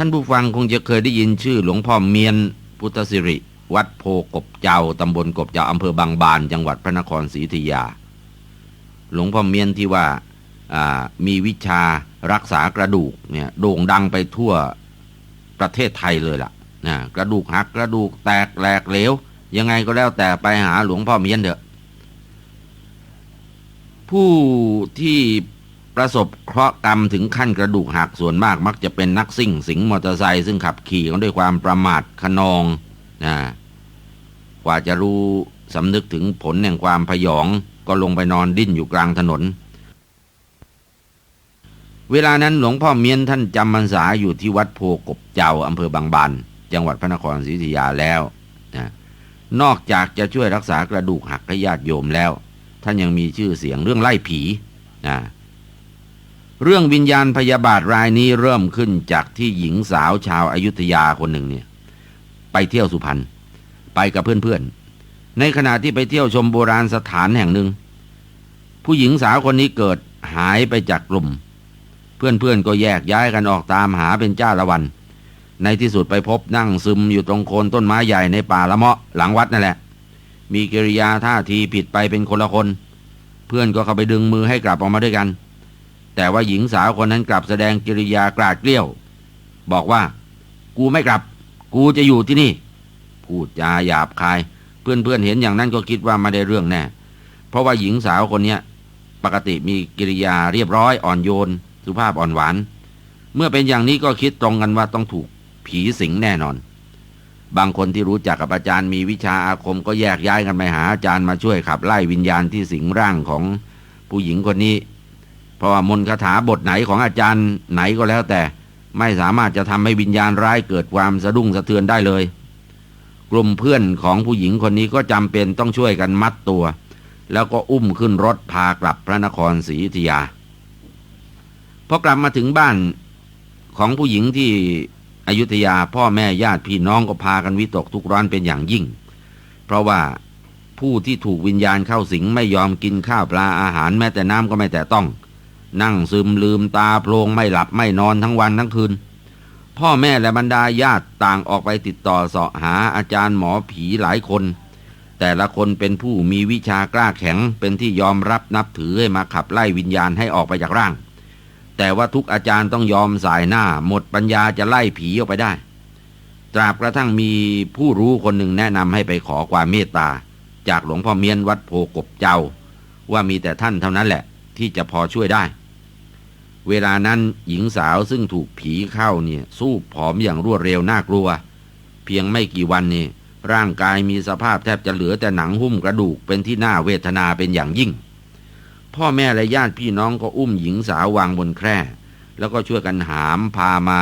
ท่านผู้ฟังคงจะเคยได้ยินชื่อหลวงพ่อเมียนพุทธสิริ วัดโพกบเจ้าตำบลกบเจ้าอำเภอบางบาน จังหวัดพระนครศรีอยุธยา หลวงพ่อเมียนที่ว่ามีวิชารักษากระดูกเนี่ยโด่งดังไปทั่วประเทศไทยเลยล่ะนะกระดูกหักกระดูกแตกแหลกเหลว ยังไงก็แล้วแต่ไปหาหลวงพ่อเมียนเถอะ ผู้ที่ ประสบเคราะห์กรรมถึงขั้นกระดูกหักส่วนมากมักจะเป็นนักซิ่งสิงมอเตอร์ไซค์ซึ่งขับขี่กันด้วยความประมาทขนองนะกว่าจะรู้สำนึกถึงผลแห่งความพยองก็ลงไปนอนดิ้นอยู่กลางถนน เวลานั้นหลวงพ่อเมียนท่านจำพรรษาอยู่ที่วัดโพกบเจ้าอำเภอบางบานจังหวัดพระนครศรีอยุธยาแล้วนะนอกจากจะช่วยรักษากระดูกหักให้ญาติโยมแล้ว ท่านยังมีชื่อเสียงเรื่องไล่ผีนะ เรื่องวิญญาณพยาบาทรายนี้เริ่มขึ้นจากที่หญิงสาวชาวอายุทยาคนหนึ่งเนี่ย ไปเที่ยวสุพรรณไปกับเพื่อนๆ ในขณะที่ไปเที่ยวชมโบราณสถานแห่งหนึ่ง ผู้หญิงสาวคนนี้เกิดหายไปจากกลุ่ม เพื่อนๆก็แยกย้ายกันออกตามหาเป็นจ้าละวัน ในที่สุดไปพบนั่งซึมอยู่ตรงโคนต้นไม้ใหญ่ในป่าละเมาะหลังวัดนั่นแหละ มีกิริยาท่าทีผิดไปเป็นคนละคน เพื่อนก็เข้าไปดึงมือให้กลับออกมาด้วยกัน แต่ว่าหญิงสาวคนนั้นกลับแสดงกิริยากราดเกลี้ยว บอกว่า กูไม่กลับ กูจะอยู่ที่นี่ พูดจาหยาบคาย เพื่อนๆเห็นอย่างนั้นก็คิดว่าไม่ได้เรื่องแน่ เพราะว่าหญิงสาวคนนี้ปกติมีกิริยาเรียบร้อยอ่อนโยน สุภาพอ่อนหวาน เมื่อเป็นอย่างนี้ก็คิดตรงกันว่าต้องถูกผีสิงแน่นอน บางคนที่รู้จักกับอาจารย์มีวิชาอาคมก็แยกย้ายกันไปหาอาจารย์มาช่วยขับไล่วิญญาณที่สิงร่างของผู้หญิงคนนี้ เพราะว่ามนคาถาบทไหนของอาจารย์ไหนก็แล้วแต่ไม่สามารถจะทำให้วิญญาณร้ายเกิดความสะดุ้งสะเทือนได้เลย กลุ่มเพื่อนของผู้หญิงคนนี้ก็จำเป็นต้องช่วยกันมัดตัว แล้วก็อุ้มขึ้นรถพากลับพระนครศรีอยุธยาพอกลับมาถึงบ้านของผู้หญิงที่อยุธยาพ่อแม่ญาติพี่น้องก็พากันวิตกทุกร้อนเป็นอย่างยิ่ง เพราะว่าผู้ที่ถูกวิญญาณเข้าสิงไม่ยอมกินข้าวปลาอาหารแม้แต่น้ำก็ไม่แต่ต้อง นั่งซึมลืมตาโพลงไม่หลับไม่นอนทั้งวันทั้งคืน พ่อแม่และบรรดาญาติต่างออกไปติดต่อเสาะหาอาจารย์หมอผีหลายคน แต่ละคนเป็นผู้มีวิชากล้าแข็งเป็นที่ยอมรับนับถือให้มาขับไล่วิญญาณให้ออกไปจากร่าง แต่ว่าทุกอาจารย์ต้องยอมสายหน้า หมดปัญญาจะไล่ผีออกไปได้ ตราบกระทั่งมีผู้รู้คนหนึ่งแนะนำให้ไปขอความเมตตา จากหลวงพ่อเมียนวัดโพกบเจ้า ว่ามีแต่ท่านเท่านั้นแหละ ที่จะพอช่วยได้ เวลานั้นหญิงสาวซึ่งถูกผีเข้าเนี่ย สู้ผอมอย่างรวดเร็วน่ากลัว เพียงไม่กี่วันนี่ร่างกายมีสภาพแทบจะเหลือแต่หนังหุ้มกระดูกเป็นที่น่าเวทนาเป็นอย่างยิ่ง พ่อแม่และญาติพี่น้องก็อุ้มหญิงสาววางบนแคร่ แล้วก็ช่วยกันหามพามา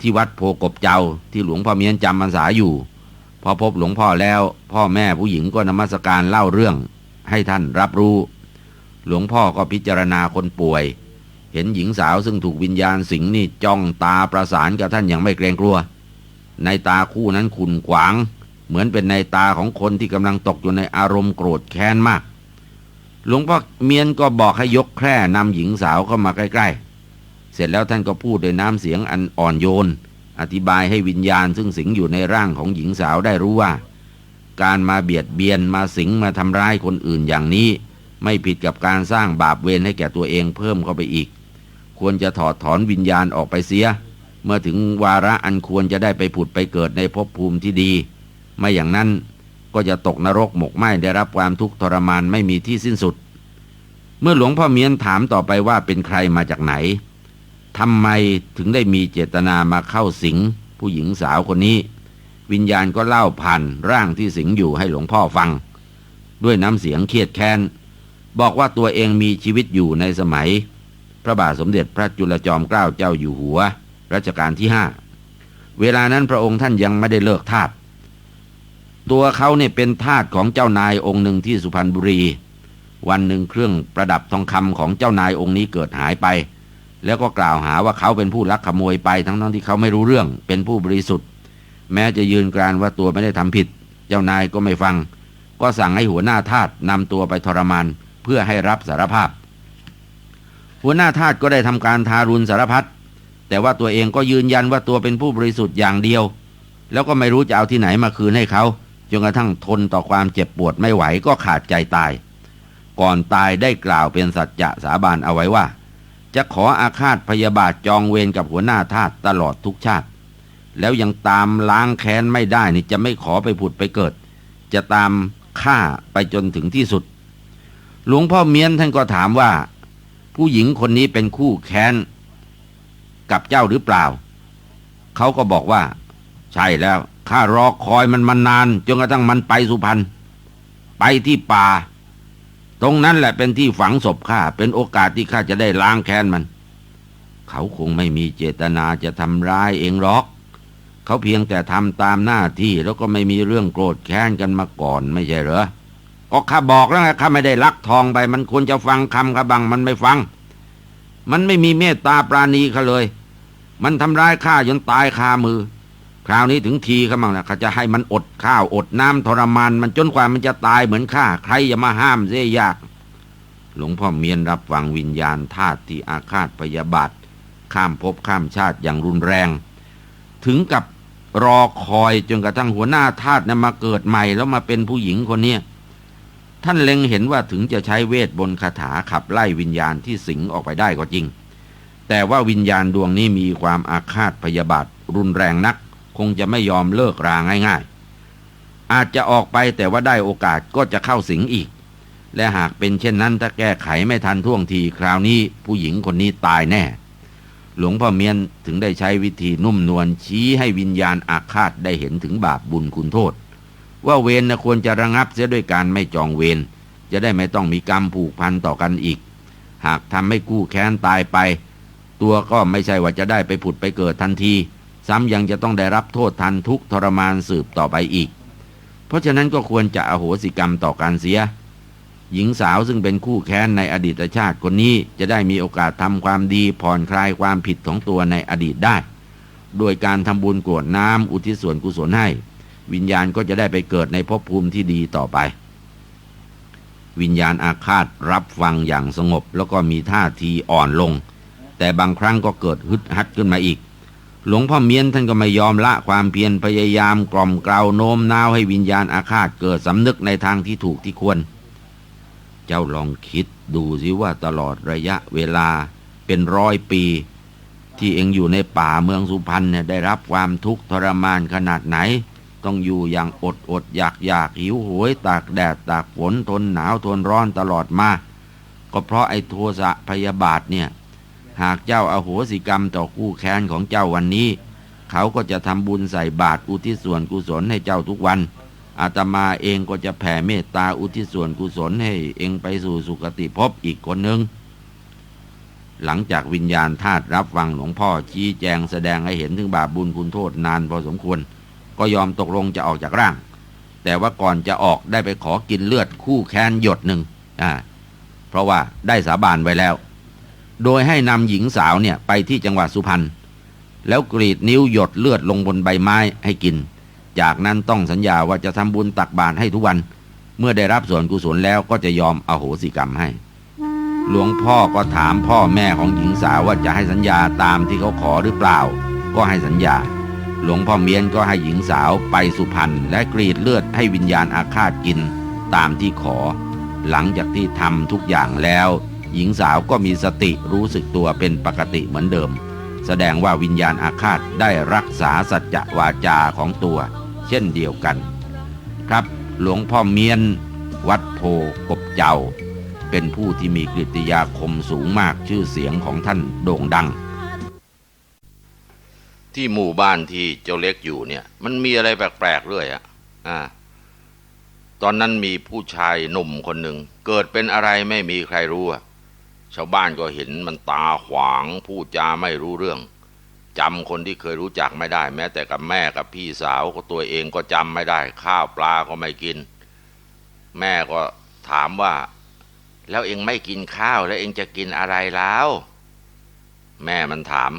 ที่วัดโพกบเจ้าที่หลวงพ่อเมียนจำพรรษาอยู่ พอพบหลวงพ่อแล้ว พ่อแม่ผู้หญิงก็นมัสการเล่าเรื่อง ให้ท่านรับรู้ หลวงพ่อก็พิจารณาคนป่วย เห็นหญิงสาวซึ่งถูกวิญญาณสิงนี่จ้องตาประสานกับท่านอย่างไม่เกรงกลัว ในตาคู่นั้นขุนขวาง เหมือนเป็นในตาของคนที่กำลังตกอยู่ในอารมณ์โกรธแค้นมาก หลวงพ่อเมียนก็บอกให้ยกแคร่นำหญิงสาวเข้ามาใกล้ๆ เสร็จแล้วท่านก็พูดด้วยน้ำเสียงอันอ่อนโยน อธิบายให้วิญญาณซึ่งสิงอยู่ในร่างของหญิงสาวได้รู้ว่า การมาเบียดเบียนมาสิงมาทำร้ายคนอื่นอย่างนี้ ไม่ผิดกับการสร้างบาปเวรให้แก่ตัวเองเพิ่มเข้าไปอีก ควรจะถอดถอนวิญญาณออกไปเสีย เมื่อถึงวาระอันควรจะได้ไปผุดไปเกิดในภพภูมิที่ดี ไม่อย่างนั้นก็จะตกนรกหมกไหมได้รับความทุกข์ทรมานไม่มีที่สิ้นสุด เมื่อหลวงพ่อเมียนถามต่อไปว่าเป็นใครมาจากไหนทำไมถึงได้มีเจตนามาเข้าสิง ผู้หญิงสาวคนนี้ วิญญาณก็เล่าผ่านร่างที่สิงอยู่ให้หลวงพ่อฟัง ด้วยน้ำเสียงเครียดแค้น บอกว่าตัวเองมีชีวิตอยู่ในสมัย พระบาทสมเด็จพระจุลจอมเกล้าเจ้าอยู่หัว รัชกาลที่ห้าเวลานั้นพระองค์ท่านยังไม่ได้เลิกทาสตัวเขาเนี่ยเป็นทาสของเจ้านายองค์หนึ่งที่สุพรรณบุรี วันหนึ่งเครื่องประดับทองคำของเจ้านายองค์นี้เกิดหายไป แล้วก็กล่าวหาว่าเขาเป็นผู้ลักขโมยไปทั้งทั้งที่เขาไม่รู้เรื่องเป็นผู้บริสุทธิ์ แม้จะยืนกรานว่าตัวไม่ได้ทำผิด เจ้านายก็ไม่ฟัง ก็สั่งให้หัวหน้าทาสนำตัวไปทรมานเพื่อให้รับสารภาพ หัวหน้าทาสก็ได้ทำการทารุณสารพัดแต่ว่าตัวเองก็ยืนยันว่าตัวเป็นผู้บริสุทธิ์อย่างเดียว แล้วก็ไม่รู้จะเอาที่ไหนมาคืนให้เขาจนกระทั่งทนต่อความเจ็บปวดไม่ไหวก็ขาดใจตาย ก่อนตายได้กล่าวเป็นสัจจะสาบานเอาไว้ว่า จะขออาฆาตพยาบาทจองเวรกับหัวหน้าทาสตลอดทุกชาติ แล้วยังตามล้างแค้นไม่ได้นี่จะไม่ขอไปผุดไปเกิด จะตามฆ่าไปจนถึงที่สุด หลวงพ่อเมียนท่านก็ถามว่า ผู้หญิงคนนี้เป็นคู่แค้น กับเจ้าหรือเปล่า เขาก็บอกว่า ใช่แล้วข้ารอคอยมันมานานจนกระทั่งมันไปสุพรรณไปที่ป่า ตรงนั้นแหละเป็นที่ฝังศพข้าเป็นโอกาสที่ข้าจะได้ล้างแค้นมัน เขาคงไม่มีเจตนาจะทำร้ายเองหรอก เขาเพียงแต่ทำตามหน้าที่แล้วก็ไม่มีเรื่องโกรธแค้นกันมาก่อนไม่ใช่เหรอ ก็ข้าบอกแล้วไงข้าไม่ได้ลักทองไป มันควรจะฟังคำข้าบังมันไม่ฟัง มันไม่มีเมตตาปราณีเขาเลย มันทำร้ายข้าจนตายคามือ คราวนี้ถึงทีเขาบ้างนะเขาจะให้มันอดข้าวอดน้ำทรมาน มันจนกว่ามันจะตายเหมือนข้าใครจะมาห้ามเสียยาก หลวงพ่อเมียนรับฟังวิญญาณธาตุที่อาฆาตพยาบาทข้ามภพข้ามชาติอย่างรุนแรง ถึงกับรอคอยจนกระทั่งหัวหน้าทาสนะมาเกิดใหม่แล้วมาเป็นผู้หญิงคนนี้ ท่านเล็งเห็นว่าถึงจะใช้เวทบนคาถาขับไล่วิญญาณที่สิงออกไปได้ก็จริง แต่ว่าวิญญาณดวงนี้มีความอาฆาตพยาบาทรุนแรงนัก คงจะไม่ยอมเลิกราง่าย ๆ อาจจะออกไปแต่ว่าได้โอกาสก็จะเข้าสิงอีก และหากเป็นเช่นนั้นถ้าแก้ไขไม่ทันท่วงทีคราวนี้ผู้หญิงคนนี้ตายแน่ หลวงพ่อเมียนถึงได้ใช้วิธีนุ่มนวลชี้ให้วิญญาณอาฆาตได้เห็นถึงบาปบุญคุณโทษ ว่าเวรนะควรจะระงับเสียด้วยการไม่จองเวรจะได้ไม่ต้องมีกรรมผูกพันต่อกันอีก หากทำให้กู้แค้นตายไป ตัวก็ไม่ใช่ว่าจะได้ไปผุดไปเกิดทันที ซ้ำยังจะต้องได้รับโทษทันทุกทรมานสืบต่อไปอีก เพราะฉะนั้นก็ควรจะอโหสิกรรมต่อการเสีย หญิงสาวซึ่งเป็นคู่แค้นในอดีตชาติคนนี้จะได้มีโอกาสทำความดีผ่อนคลายความผิดของตัวในอดีตได้ โดยการทำบุญกรวดน้ำอุทิศส่วนกุศลให้ วิญญาณก็จะได้ไปเกิดในภพภูมิที่ดีต่อไป วิญญาณอาฆาตรับฟังอย่างสงบแล้วก็มีท่าทีอ่อนลง แต่บางครั้งก็เกิดฮึดฮัดขึ้นมาอีก หลวงพ่อเมียนท่านก็ไม่ยอมละความเพียรพยายามกล่อมกลาโน้มน้าวให้วิญญาณอาฆาตเกิดสำนึกในทางที่ถูกที่ควร เจ้าลองคิดดูสิว่าตลอดระยะเวลาเป็นร้อยปี ที่เองอยู่ในป่าเมืองสุพรรณเนี่ยได้รับความทุกข์ทรมานขนาดไหน ต้องอยู่อย่างอดอดอยากอยากหิวโหยตากแดดตากฝนทนหนาวทนร้อนตลอดมา ก็เพราะไอ้โทสะพยาบาทเนี่ย หากเจ้าอาโหสิกรรมต่อคู่แค้นของเจ้าวันนี้ เขาก็จะทำบุญใส่บาตรอุทิศส่วนกุศลให้เจ้าทุกวัน อาตมาเองก็จะแผ่เมตตาอุทิศส่วนกุศลให้เองไปสู่สุคติภพอีกคนหนึ่งหลังจากวิญญาณธาตุรับฟังหลวงพ่อชี้แจงแสดงให้เห็นถึงบาปบุญคุณโทษนานพอสมควร ก็ยอมตกลงจะออกจากร่าง แต่ว่าก่อนจะออกได้ไปขอกินเลือดคู่แค้นหยดหนึ่งอ่าเพราะว่าได้สาบานไว้แล้ว โดยให้นำหญิงสาวเนี่ยไปที่จังหวัดสุพรรณแล้วกรีดนิ้วหยดเลือดลงบนใบไม้ให้กิน จากนั้นต้องสัญญาว่าจะทำบุญตักบาตรให้ทุกวัน เมื่อได้รับส่วนกุศลแล้วก็จะยอมอโหสิกรรมให้ หลวงพ่อก็ถามพ่อแม่ของหญิงสาวว่าจะให้สัญญาตามที่เขาขอหรือเปล่า ก็ให้สัญญา หลวงพ่อเมียนก็ให้หญิงสาวไปสุพรรณและกรีดเลือดให้วิญญาณอาฆาตกินตามที่ขอ หลังจากที่ทำทุกอย่างแล้ว หญิงสาวก็มีสติรู้สึกตัวเป็นปกติเหมือนเดิม แสดงว่าวิญญาณอาฆาตได้รักษาสัจจะวาจาของตัว เช่นเดียวกัน ครับหลวงพ่อเมียน วัดโพกบเจ้า เป็นผู้ที่มีกริยาคมสูงมากชื่อเสียงของท่านโด่งดัง ที่หมู่บ้านที่เจ้าเล็กอยู่เนี่ย มันมีอะไรแปลกๆเรื่อยอะอ่า ตอนนั้นมีผู้ชายหนุ่มคนหนึ่งเกิดเป็นอะไรไม่มีใครรู้อะชาวบ้านก็เห็นมันตาขวางพูดจาไม่รู้เรื่องจำคนที่เคยรู้จักไม่ได้ แม้แต่กับแม่กับพี่สาวก็ตัวเองก็จำไม่ได้ ข้าวปลาก็ไม่กิน แม่ก็ถามว่า แล้วเองไม่กินข้าวแล้วเองจะกินอะไรแล้ว แม่มันถาม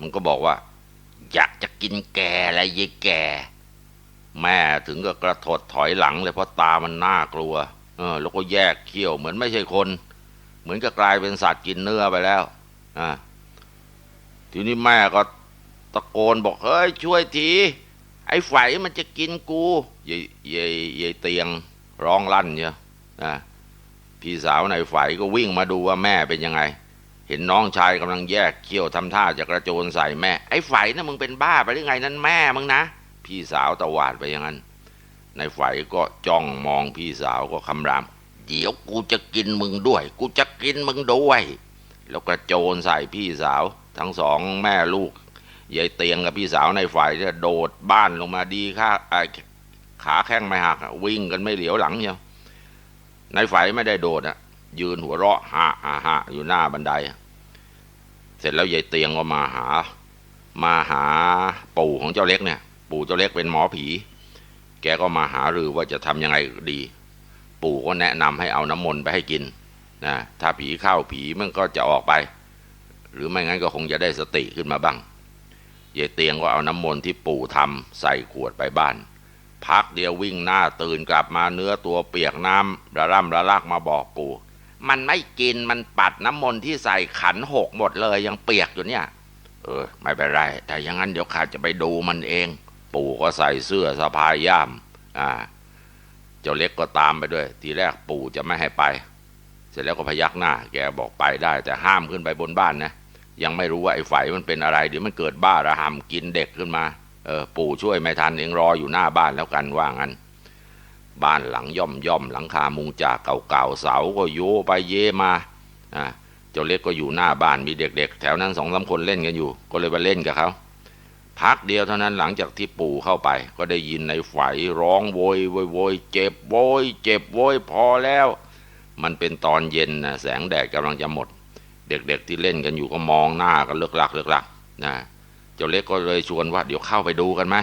มันก็บอกว่า อยากจะกินแกอะยายแก แม่ถึงก็กระถดถอยหลังเลยเพราะตามันน่ากลัว เออ แล้วก็แยกเขี้ยวเหมือนไม่ใช่คน เหมือนกับกลายเป็นสัตว์กินเนื้อไปแล้ว อ่า ทีนี้แม่ก็ตะโกนบอกเฮ้ยช่วยที ไอ้ไฝมันจะกินกูยายยายยายเตียงร้องลั่นเชียวนะพี่สาวในไฝก็วิ่งมาดูว่าแม่เป็นยังไง เห็นน้องชายกำลังแยกเขี้ยวทำท่าจะกระโจนใส่แม่ ไอ้ไฝนะ่ะมึงเป็นบ้าไปหรือไงนั่นแม่มึงนะ พี่สาวตะหวาดไปอย่างนั้นในไฝก็จ้องมองพี่สาวก็คำราม เดี๋ยวกูจะกินมึงด้วย กูจะกินมึงด้วย แล้วกระโจนใส่พี่สาว ทั้งสองแม่ลูกยายเตียงกับพี่สาวในฝ่ายเนี่ยโดดบ้านลงมาดีขาไอ้ขาแข้งไม่หักวิ่งกันไม่เหลียวหลังเชียวในฝ่ายไม่ได้โดดอะ ยืนหัวเราะฮะฮะฮะอยู่หน้าบันได เสร็จแล้วยายเตียงก็มาหา มาหาปู่ของเจ้าเล็กเนี่ย ปู่เจ้าเล็กเป็นหมอผี แกก็มาหาหรือว่าจะทำยังไงดี ปู่ก็แนะนำให้เอาน้ำมนต์ไปให้กินนะถ้าผีเข้าผีมันก็จะออกไป หรือไม่งั้นก็คงจะได้สติขึ้นมาบ้างยายเตียงก็เอาน้ำมนต์ที่ปู่ทำใส่ขวดไปบ้าน พักเดียววิ่งหน้าตื่นกลับมาเนื้อตัวเปียกน้ำระร่ำระลักมาบอกปู่ มันไม่กินมันปัดน้ำมนต์ที่ใส่ขันหกหมดเลยยังเปียกอยู่เนี่ย เออ ไม่เป็นไร แต่อย่างนั้นเดี๋ยวข้าจะไปดูมันเอง ปู่ก็ใส่เสื้อสะพายย่าม อ่า เจ้าเล็กก็ตามไปด้วย ทีแรกปู่จะไม่ให้ไป เสร็จแล้วก็พยักหน้า แกบอกไปได้ แต่ห้ามขึ้นไปบนบ้านนะ ยังไม่รู้ว่าไอ้ไฝมันเป็นอะไรเดี๋ยวมันเกิดบ้าระหำกินเด็กขึ้นมา เออ ปู่ช่วยไม่ทันเองรออยู่หน้าบ้านแล้วกันว่างั้น บ้านหลังย่อมย่อมหลังคามุงจากเก่าๆเสาก็โยไปเยมาอ่าเจ้าเล็กก็อยู่หน้าบ้านมีเด็กๆ แถวนั้นสองสามคนเล่นกันอยู่ ก็เลยไปเล่นกับเขาพักเดียวเท่านั้นหลังจากที่ปู่เข้าไป ก็ได้ยินในไฝร้องโวยโวยโวยเจ็บโวยเจ็บโวยพอแล้ว มันเป็นตอนเย็นนะแสงแดดกำลังจะหมด เด็กๆ ที่เล่นกันอยู่ก็มองหน้ากันเลือกลักเลือกลักนะเจ้าเล็กก็เลยชวนว่าเดี๋ยวเข้าไปดูกันไหม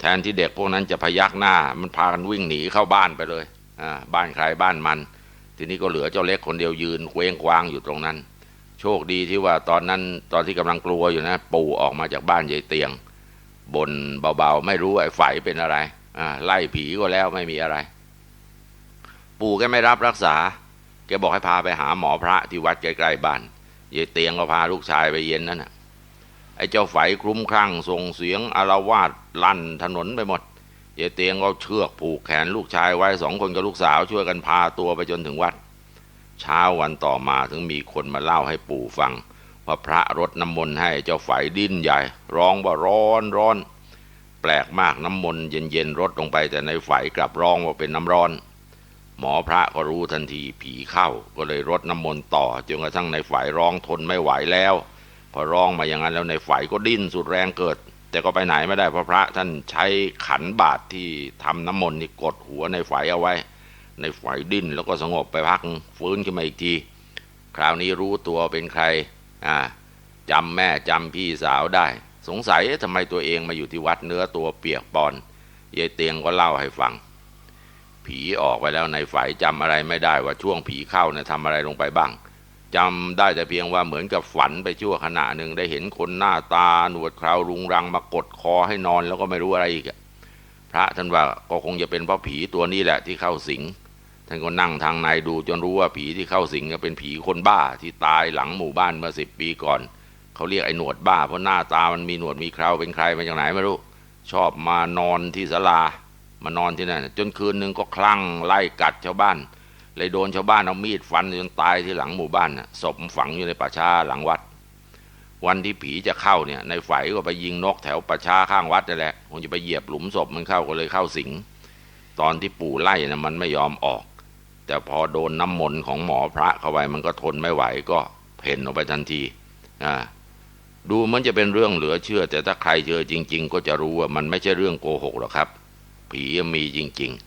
แทนที่เด็กพวกนั้นจะพยักหน้า มันพากันวิ่งหนีเข้าบ้านไปเลยอ่าบ้านใครบ้านมัน ทีนี้ก็เหลือเจ้าเล็กคนเดียวยืนเคว้งคว้างอยู่ตรงนั้น โชคดีที่ว่าตอนนั้นตอนที่กำลังกลัวอยู่นะ ปู่ออกมาจากบ้านยายเตียงบนเบาๆ ไม่รู้ไอ้ไฝเป็นอะไรอไล่ผีก็แล้วไม่มีอะไร ปู่แกไม่รับรักษา แกบอกให้พาไปหาหมอพระที่วัดใกล้ๆบ้านยายเตียงก็พาลูกชายไปเย็นนั่นน่ะ ไอ้เจ้าไฝคลุ้มคลั่งส่งเสียงอารวาสลั่นถนนไปหมดยายเตียงก็เชือกผูกแขนลูกชายไว้สองคนกับลูกสาวช่วยกันพาตัวไปจนถึงวัด เช้าวันต่อมาถึงมีคนมาเล่าให้ปู่ฟังว่าพระรดน้ำมนต์ให้เจ้าไฝดิ้นใหญ่ ร้องว่าร้อนร้อน แปลกมากน้ำมนต์เย็นๆรดลงไปแต่ในไฝกลับร้องว่าเป็นน้ำร้อน หมอพระก็รู้ทันทีผีเข้าก็เลยรดน้ำมนต์ต่อจนกระทั่งในไฝร้องทนไม่ไหวแล้ว พอร้องมาอย่างนั้นแล้วในไฝก็ดิ้นสุดแรงเกิด แต่ก็ไปไหนไม่ได้เพราะพระท่านใช้ขันบาตรที่ทำน้ำมนต์นี่กดหัวในไฝเอาไว้ ในไฝดิ้นแล้วก็สงบไปพักฟื้นขึ้นมาอีกที คราวนี้รู้ตัวเป็นใครอ่าจำแม่จำพี่สาวได้ สงสัยทำไมตัวเองมาอยู่ที่วัดเนื้อตัวเปียกปอนยายเตียงก็เล่าให้ฟัง ผีออกไปแล้วในฝ่ายจำอะไรไม่ได้ว่าช่วงผีเข้าเนี่ยทำอะไรลงไปบ้าง จำได้แต่เพียงว่าเหมือนกับฝันไปชั่วขณะหนึ่งได้เห็นคนหน้าตาหนวดคราวรุงรังมากดคอให้นอนแล้วก็ไม่รู้อะไรอีกพระท่านว่าก็คงจะเป็นเพราะผีตัวนี้แหละที่เข้าสิงท่านก็นั่งทางในดูจนรู้ว่าผีที่เข้าสิงก็เป็นผีคนบ้าที่ตายหลังหมู่บ้านเมื่อสิบปีก่อนเขาเรียกไอ้หนวดบ้าเพราะหน้าตามันมีหนวดมีเคราเป็นใครมาจากไหนไม่รู้ ชอบมานอนที่ศาลามานอนที่นั่นจนคืนหนึ่งก็คลั่งไล่กัดชาวบ้าน เลยโดนชาวบ้านเอามีดฟันจนตายที่หลังหมู่บ้านน่ะศพฝังอยู่ในป่าช้าหลังวัด วันที่ผีจะเข้าเนี่ยในฝ่ายก็ไปยิงนกแถวป่าช้าข้างวัดนั่นแหละคงจะไปเหยียบหลุมศพมันเข้าก็เลยเข้าสิงตอนที่ปู่ไล่นะมันไม่ยอมออก แต่พอโดนน้ำมนต์ของหมอพระเข้าไปมันก็ทนไม่ไหวก็เพ่นออกไปทันทีอ่าดูมันจะเป็นเรื่องเหลือเชื่อ แต่ถ้าใครเจอจริง ๆ ก็จะรู้ว่ามันไม่ใช่เรื่องโกหกหรอกครับ ผีมีจริง ๆ